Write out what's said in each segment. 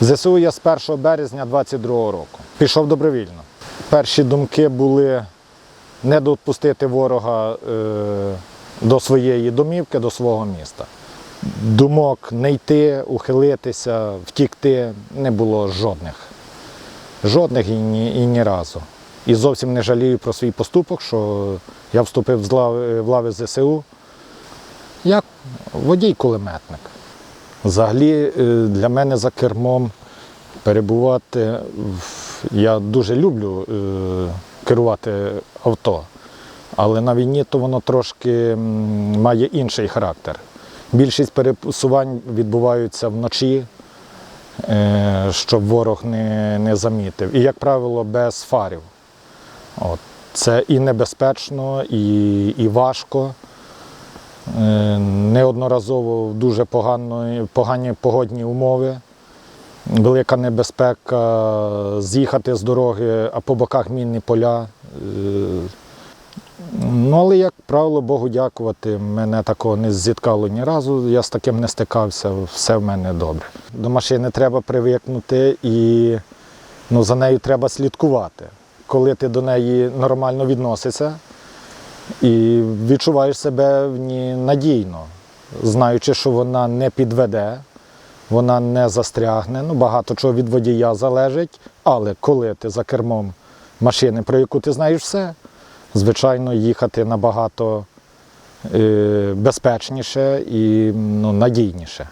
ЗСУ я з 1 березня 22 року. Пішов добровільно. Перші думки були не допустити ворога е, до своєї домівки, до свого міста. Думок не йти, ухилитися, втікти не було жодних. Жодних і ні, і ні разу. І зовсім не жалію про свій поступок, що я вступив з лави, в лави ЗСУ як водій-кулеметник. Взагалі е, для мене за кермом перебувати, я дуже люблю е, керувати авто, але на війні то воно трошки має інший характер. Більшість пересувань відбуваються вночі, е, щоб ворог не, не замітив. І, як правило, без фарів. От. Це і небезпечно, і, і важко. Е, Неодноразово в дуже поганої, погані погодні умови, велика небезпека з'їхати з дороги, а по боках мінні поля. Е, Ну, але, як правило, Богу дякувати, мене такого не зіткало ні разу, я з таким не стикався, все в мене добре. До машини треба привикнути і ну, за нею треба слідкувати. Коли ти до неї нормально відносишся, і відчуваєш себе в ній надійно, знаючи, що вона не підведе, вона не застрягне. Ну, багато чого від водія залежить, але коли ти за кермом машини, про яку ти знаєш все, звичайно, їхати набагато е, безпечніше і ну, надійніше.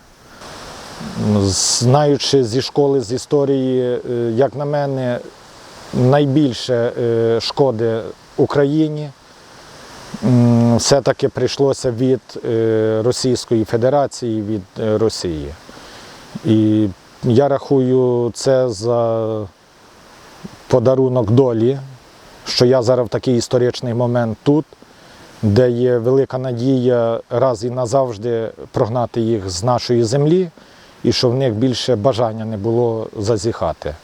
Знаючи зі школи, з історії, е, як на мене, найбільше е, шкоди Україні все-таки прийшлося від е, Російської Федерації, від е, Росії. І я рахую це за подарунок долі, що я зараз в такий історичний момент тут, де є велика надія раз і назавжди прогнати їх з нашої землі, і що в них більше бажання не було зазіхати.